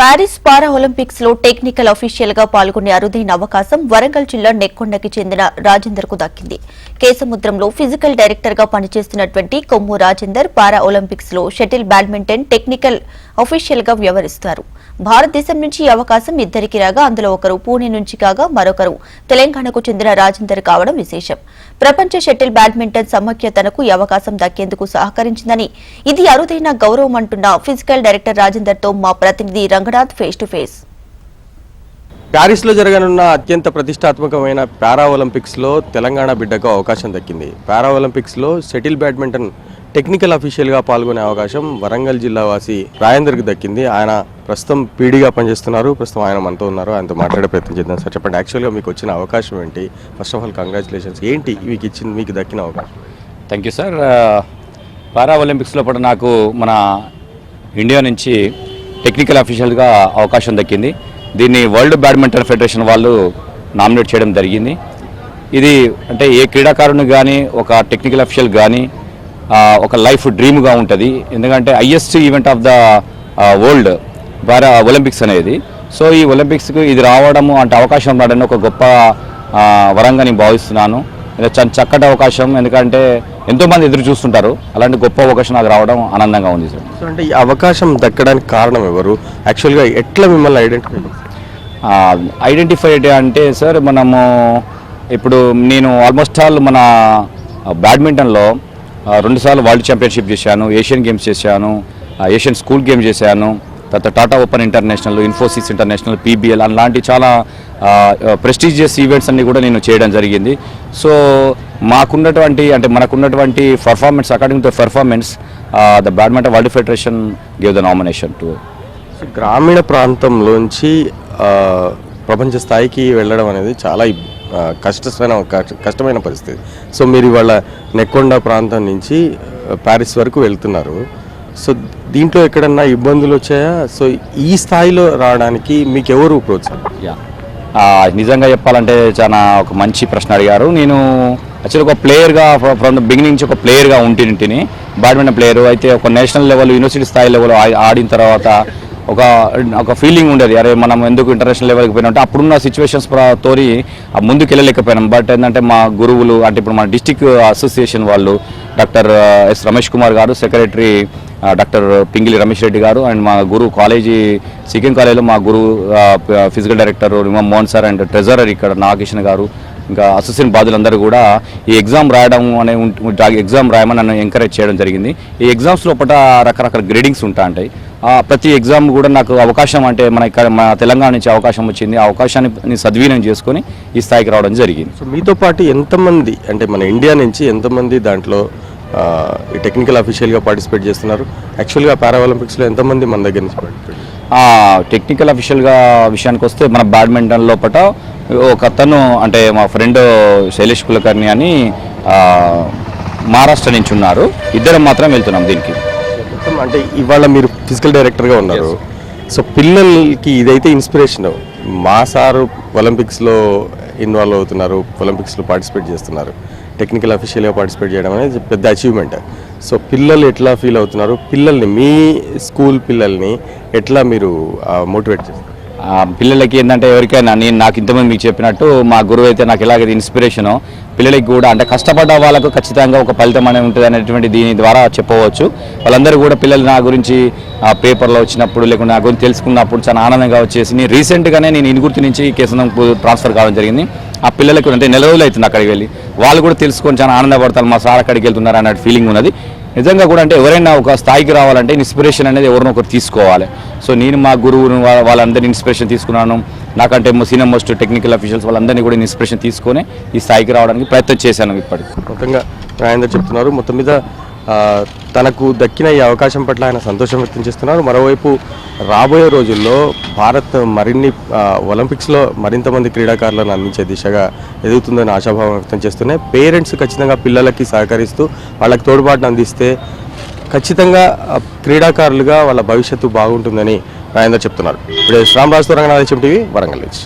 Paris పారా ఒలింపిక్స్లో technical అఫీషియల్గా పాల్గొనే అరుదైన అవకాశం వరంగల్ జిల్లా నెక్కొండకి చెందిన రాజేందర్కు దక్కింది. కేసముద్రంలో ఫిజికల్ డైరెక్టర్గా పనిచేస్తున్నటువంటి కొమ్ము రాజేందర్ పారా ఒలింపిక్స్లో షటిల్ బ్యాడ్మింటన్ టెక్నికల్ అఫీషియల్గా వ్యవహరిస్తారు. భారతదేశం నుంచి అవకాశం ఇద్దరికి రాగా అందులో ఒకరు పూణే నుంచి కాగా మరొకరు తెలంగాణకు చెందిన రాజేందర్ కావడం విశేషం. ప్రపంచ షటిల్ బ్యాడ్మింటన్ సమైక్యతనకు ఈ అవకాశం దక్కేందుకు సహకరించిందని ఇది అరుదైన గౌరవం అంటున్న ఫిజికల్ డైరెక్టర్ రాజేందర్తో మా ప్రతినిధి రంగనాథ్ ఫేస్ టు ఫేస్. ప్యారిస్లో జరగనున్న అత్యంత ప్రతిష్టాత్మకమైన పారా ఒలింపిక్స్లో తెలంగాణ బిడ్డకు అవకాశం దక్కింది. పారా ఒలింపిక్స్లో సెటిల్ బ్యాడ్మింటన్ టెక్నికల్ అఫీషియల్గా పాల్గొనే అవకాశం వరంగల్ జిల్లా వాసి రాజేందర్కి దక్కింది. ఆయన ప్రస్తుతం పీడీగా పనిచేస్తున్నారు. ప్రస్తుతం ఆయన మనతో ఉన్నారు. ఆయనతో మాట్లాడే ప్రయత్నం చేద్దాం సార్. చెప్పండి యాక్చువల్గా మీకు వచ్చిన అవకాశం ఏంటి? ఫస్ట్ ఆఫ్ ఆల్ కంగ్రాచులేషన్స్ ఏంటి మీకు ఇచ్చింది మీకు దక్కిన అవకాశం? Thank you sir uh, para ఒలింపిక్స్లో కూడా నాకు మన ఇండియా నుంచి టెక్నికల్ అఫీషియల్గా అవకాశం దక్కింది. దీన్ని వరల్డ్ బ్యాడ్మింటన్ ఫెడరేషన్ వాళ్ళు నామినేట్ చేయడం జరిగింది. ఇది అంటే ఏ క్రీడాకారుని కానీ ఒక టెక్నికల్ అఫీషియల్ కానీ ఒక లైఫ్ డ్రీమ్గా ఉంటుంది. ఎందుకంటే highest event of the world para Olympics అనేది. సో ఈ ఒలింపిక్స్కి ఇది రావడము అంటే అవకాశం రావడం ఒక గొప్ప వరంగా నేను భావిస్తున్నాను. చక్కటి అవకాశం. ఎందుకంటే ఎంతోమంది ఎదురు చూస్తుంటారు. అలాంటి గొప్ప అవకాశం నాకు రావడం ఆనందంగా ఉంది సార్. సో అంటే ఈ అవకాశం దక్కడానికి కారణం ఎవరు? యాక్చువల్గా ఎట్లా మిమ్మల్ని ఐడెంటిఫై ఐడెంటిఫై అంటే సార్ మనము ఇప్పుడు నేను ఆల్మోస్ట్ ఆల్ మన బ్యాడ్మింటన్లో రెండుసార్లు వరల్డ్ ఛాంపియన్షిప్ చేశాను ఏషియన్ గేమ్స్ చేశాను ఏషియన్ స్కూల్ గేమ్స్ చేశాను తర్వాత Tata open international Infosys international PBL అలాంటి చాలా ప్రెస్టీజియస్ ఈవెంట్స్ అన్నీ కూడా నేను చేయడం జరిగింది. సో మాకున్నటువంటి అంటే మనకున్నటువంటి performance according to performance the badminton world federation give the nomination to గ్రామీణ ప్రాంతంలోంచి ప్రపంచ స్థాయికి వెళ్ళడం అనేది చాలా కష్టమైన కష్ట- కష్టమైన పరిస్థితి. సో మీరు ఇవాళ నెక్కొండ ప్రాంతం నుంచి ప్యారిస్ వరకు వెళ్తున్నారు. సో దీంట్లో ఎక్కడన్నా ఇబ్బందులు వచ్చాయా? సో ఈ స్థాయిలో రావడానికి మీకు ఎవరు ప్రోత్సాహం? యా. నిజంగా చెప్పాలంటే చాలా ఒక మంచి ప్రశ్న అడిగారు. నేను యాక్చువల్ ఒక ప్లేయర్గా ఫ్రమ్ ద బిగినింగ్ నుంచి ఒక ప్లేయర్గా ఉంటిని బ్యాడ్మింటన్ ప్లేయర్ అయితే ఒక నేషనల్ లెవెల్ యూనివర్సిటీ స్థాయి లెవెల్ ఆడిన తర్వాత ఒక ఒక ఫీలింగ్ ఉండేది. అరే మనం ఎందుకు ఇంటర్నేషనల్ లెవెల్కి పోయినామంటే అప్పుడున్న సిచ్యువేషన్స్ తోరి ముందుకు వెళ్ళలేకపోయినాం. బట్ ఏంటంటే మా గురువులు అంటే ఇప్పుడు మన డిస్టిక్ అసోసియేషన్ వాళ్ళు doctor S Ramesh Kumar garu secretary doctor Pingili Ramesh Reddy garu and మా గురువు కాలేజీ సికిం కాలేజీలో మా గురువు physical director Imam Mohan sir and treasurer ఇక్కడ నాగకృష్ణ గారు ఇంకా అసోసియేషన్ బాధ్యులందరూ కూడా ఈ ఎగ్జామ్ రాయడం అనే ఎగ్జామ్ రాయమని నన్ను ఎంకరేజ్ చేయడం జరిగింది. ఈ ఎగ్జామ్స్ లోపల రకరకాల గ్రేడింగ్స్ ఉంటా ఉంటాయి ప్రతి ఎగ్జామ్ కూడా నాకు అవకాశం అంటే మన ఇక్కడ మన తెలంగాణ నుంచి అవకాశం వచ్చింది. ఆ అవకాశాన్ని సద్వినియోగం చేసుకొని ఈ స్థాయికి రావడం జరిగింది. సో మీతో పాటు ఎంతమంది అంటే మన ఇండియా నుంచి ఎంతమంది దాంట్లో టెక్నికల్ అఫీషియల్గా పార్టిసిపేట్ చేస్తున్నారు. యాక్చువల్గా పారా ఒలింపిక్స్లో ఎంతమంది మన దగ్గర నుంచి టెక్నికల్ అఫీషియల్గా విషయానికి వస్తే మన బ్యాడ్మింటన్ లోపల ఒక అతను అంటే మా ఫ్రెండ్ శైలేష్ కులకర్ణి అని మహారాష్ట్ర నుంచి ఉన్నారు. ఇద్దరం మాత్రం వెళ్తున్నాం దీనికి. అంటే ఇవాళ మీరు ఫిజికల్ డైరెక్టర్గా ఉన్నారు. సో పిల్లలకి ఇదైతే ఇన్స్పిరేషన్ మా సారు ఒలింపిక్స్లో ఇన్వాల్వ్ అవుతున్నారు ఒలింపిక్స్లో పార్టిసిపేట్ చేస్తున్నారు. టెక్నికల్ అఫీషియల్గా పార్టిసిపేట్ చేయడం అనేది పెద్ద అచీవ్మెంట్ సో పిల్లలు ఎట్లా ఫీల్ అవుతున్నారు? పిల్లల్ని మీ స్కూల్ పిల్లల్ని ఎట్లా మీరు మోటివేట్ చేస్తారు? పిల్లలకి ఏంటంటే ఎవరికైనా నేను నాకు ఇంతమంది మీకు చెప్పినట్టు మా గురువు అయితే నాకు ఎలాగైతే ఇన్స్పిరేషను పిల్లలకి కూడా అంటే కష్టపడ్డ వాళ్ళకు ఖచ్చితంగా ఒక ఫలితం అనేది ఉంటుంది అనేటువంటి దీని ద్వారా చెప్పవచ్చు. వాళ్ళందరూ కూడా పిల్లలు నా గురించి ఆ పేపర్లో వచ్చినప్పుడు లేకుంటే నా గురించి తెలుసుకున్నప్పుడు చాలా ఆనందంగా వచ్చేసి నేను రీసెంట్గానే నేను ఇనుగుర్తి నుంచి కేసనంకు ట్రాన్స్ఫర్ కావడం జరిగింది. ఆ పిల్లలకు అంటే నెల రోజులు అవుతుంది అక్కడికి వెళ్ళి. వాళ్ళు కూడా తెలుసుకొని చాలా ఆనందపడతారు మా సార్ అక్కడికి వెళ్తున్నారు అన్నట్టు ఫీలింగ్ ఉన్నది. నిజంగా కూడా అంటే ఎవరైనా ఒక స్థాయికి రావాలంటే ఇన్స్పిరేషన్ అనేది ఎవరినో ఒకరు తీసుకోవాలి. సో నేను మా గురువును వాళ్ళందరినీ ఇన్స్పిరేషన్ తీసుకున్నాను. నాకంటే సీనియర్ మోస్ట్ టెక్నికల్ అఫీషియల్స్ వాళ్ళందరినీ కూడా ఇన్స్పిరేషన్ తీసుకొని ఈ స్థాయికి రావడానికి ప్రయత్నం చేశాను ఇప్పటికి. మొత్తంగా చెప్తున్నారు. మొత్తం మీద తనకు దక్కిన ఈ అవకాశం పట్ల ఆయన సంతోషం వ్యక్తం చేస్తున్నారు. మరోవైపు రాబోయే రోజుల్లో భారత్ మరిన్ని ఒలింపిక్స్లో మరింత మంది క్రీడాకారులను అందించే దిశగా ఎదుగుతుందని ఆశాభావం వ్యక్తం చేస్తున్నాయి. పేరెంట్స్ ఖచ్చితంగా పిల్లలకి సహకరిస్తూ వాళ్ళకి తోడ్పాటును అందిస్తే ఖచ్చితంగా క్రీడాకారులుగా వాళ్ళ భవిష్యత్తు బాగుంటుందని రాజేందర్ చెప్తున్నారు. ఇప్పుడు శ్రామరాజు రంగనాథ్ టీవీ వరంగల్ నుంచి